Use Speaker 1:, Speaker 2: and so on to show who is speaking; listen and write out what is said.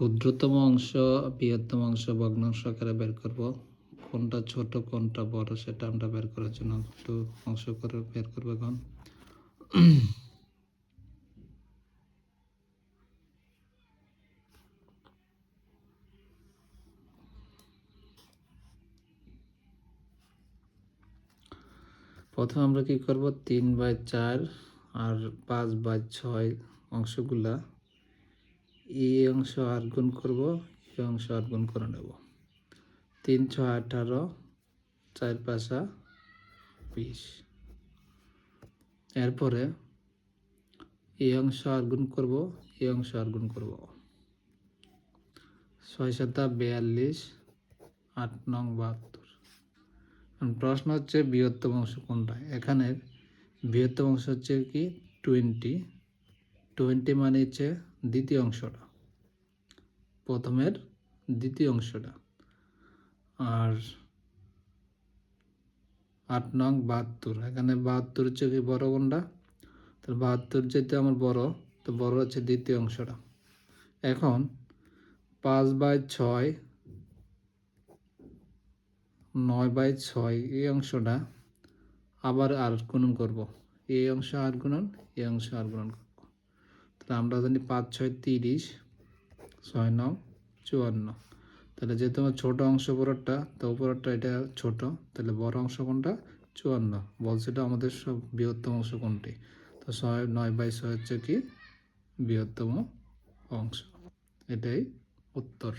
Speaker 1: ক্ষুদ্রতম অংশ, বৃহত্তম অংশ, ভগ্নাংশ আকারে বের করব। কোনটা ছোট, কোনটা বড়, সেটা আমরা বের করার জন্য একটু অংশ করে বের করব এখন। প্রথমে আমরা কি করব? তিন বাই চার আর পাঁচ বাই ছয় অংশগুলা এই অংশ আর গুণ করব এই অংশ আর গুণ করে নেব। তিন ছ আঠারো, চার, পাঁচা বিশ। এরপরে এই অংশ আর গুণ করব এই অংশ আর গুণ করব। ছয়, সাতা বিয়াল্লিশ, আট, নং, বাহাত্তর। প্রশ্ন হচ্ছে বৃহত্তম অংশ কোনটা? এখানে বৃহত্তম অংশ হচ্ছে কি? টোয়েন্টি। টোয়েন্টি মানে হচ্ছে দ্বিতীয় অংশটা। প্রথমের দ্বিতীয় অংশটা। আর আট নং বাহাত্তর। এখানে বাহাত্তর হচ্ছে কি বড় কোনটা তো বাহাত্তর যেতে আমার বড়, তো বড় হচ্ছে দ্বিতীয় অংশটা। এখন পাঁচ বাই ছয়, নয় বাই ছয়, এই অংশটা আবার আর গুণন করব। এই অংশ আর গুণন, এই অংশ আর গুণন করব। তাহলে আমরা জানি পাঁচ, ছয়, তিরিশ, ছয় নং চুয়ান্ন। তাহলে যেহেতু আমার ছোটো অংশ উপরেরটা, তো উপরেরটা এটা ছোট, তাহলে বড় অংশ কোনটা? চুয়ান্ন। বলছে এটা আমাদের সব বৃহত্তম অংশ কোনটি? তো ছয়, নয় বাই ছয় হচ্ছে কি? বৃহত্তম অংশ। এটাই উত্তর।